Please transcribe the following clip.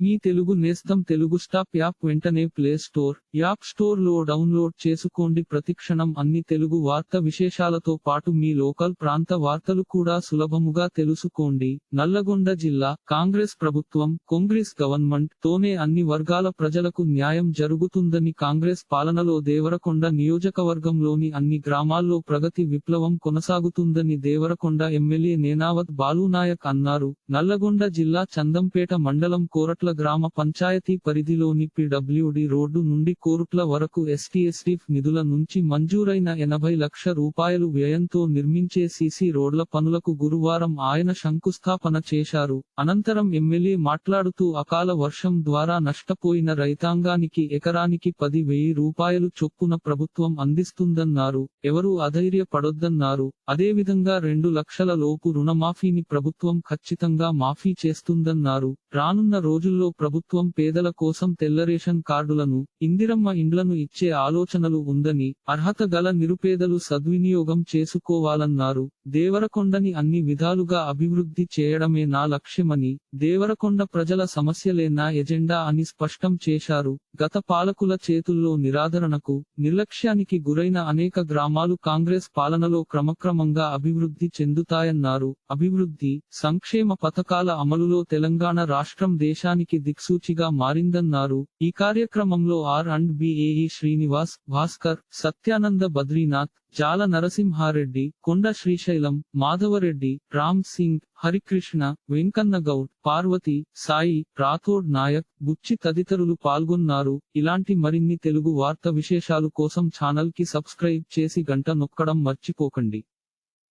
మీ తెలుగు నేస్తం Telugu stop app వెంటనే play store app స్టోర్లో డౌన్లోడ్ చేసుకోండి. ప్రతిక్షణం అన్ని తెలుగు వార్త విశేషాలతో పాటు మీ లోకల్ ప్రాంత వార్తలు కూడా సులభముగా తెలుసుకోండి. నల్లగొండ జిల్లా కాంగ్రెస్ ప్రభుత్వం కాంగ్రెస్ గవర్నమెంట్ తోనే అన్ని వర్గాల ప్రజలకు న్యాయం జరుగుతుందని కాంగ్రెస్ పాలనలో దేవరకొండ నియోజకవర్గంలోని అన్ని గ్రామాల్లో ప్రగతి విప్లవం కొనసాగుతుందని దేవరకొండ ఎమ్మెల్యే నేనావత్ బాలునాయక్ అన్నారు. నల్లగొండ జిల్లా చందంపేట మండలం కోరట్ల గ్రామ పంచాయతీ పరిధిలోని పిడబ్ల్యూడి రోడ్డు నుండి కోరుట్ల వరకు ఎస్టీఎస్టీఫ్ నిధుల నుంచి మంజూరైన ఎనభై లక్ష రూపాయలు వ్యయంతో నిర్మించే సీసీ రోడ్ల పనులకు గురువారం ఆయన శంకుస్థాపన చేశారు. అనంతరం ఎమ్మెల్యే మాట్లాడుతూ అకాల వర్షం ద్వారా నష్టపోయిన రైతాంగానికి ఎకరానికి పది వెయ్యి రూపాయలు చొప్పున ప్రభుత్వం అందిస్తుందన్నారు. ఎవరూ అధైర్యపడొద్దన్నారు. అదేవిధంగా రెండు లక్షల లోపు రుణమాఫీని ప్రభుత్వం ఖచ్చితంగా మాఫీ చేస్తుందన్నారు. రానున్న రోజుల్లో ప్రభుత్వం పేదల కోసం తెల్లరేషన్ కార్డులను ఇందిరమ్మ ఇండ్లను ఇచ్చే ఆలోచనలు ఉందని అర్హత గల నిరుపేదలు సద్వినియోగం చేసుకోవాలన్నారు. దేవరకొండని అన్ని విధాలుగా అభివృద్ధి చేయడమే నా లక్ష్యమని దేవరకొండ ప్రజల సమస్యలే నా ఎజెండా అని స్పష్టం చేశారు. గత పాలకుల చేతుల్లో నిరాదరణకు నిర్లక్ష్యానికి గురైన అనేక గ్రామాలు కాంగ్రెస్ పాలనలో క్రమక్రమంగా అభివృద్ధి చెందుతాయన్నారు. అభివృద్ధి సంక్షేమ పథకాల అమలులో తెలంగాణ రాష్ట్రం దేశానికి దిక్సూచిగా మారిందన్నారు. ఈ కార్యక్రమంలో R and BAE Srinivas Bhaskar Satyananda Badrinath Jala Narasimha Reddy Konda Srisailam Madhava Reddy Ram Singh Harikrishna Venkanna Goud Parvati Sai Rathod Naik బుచ్చి తదితరులు పాల్గొన్నారు. ఇలాంటి మరిన్ని తెలుగు వార్త విశేషాలు కోసం ఛానల్కి సబ్స్క్రైబ్ చేసి గంట నొక్కడం మర్చిపోకండి.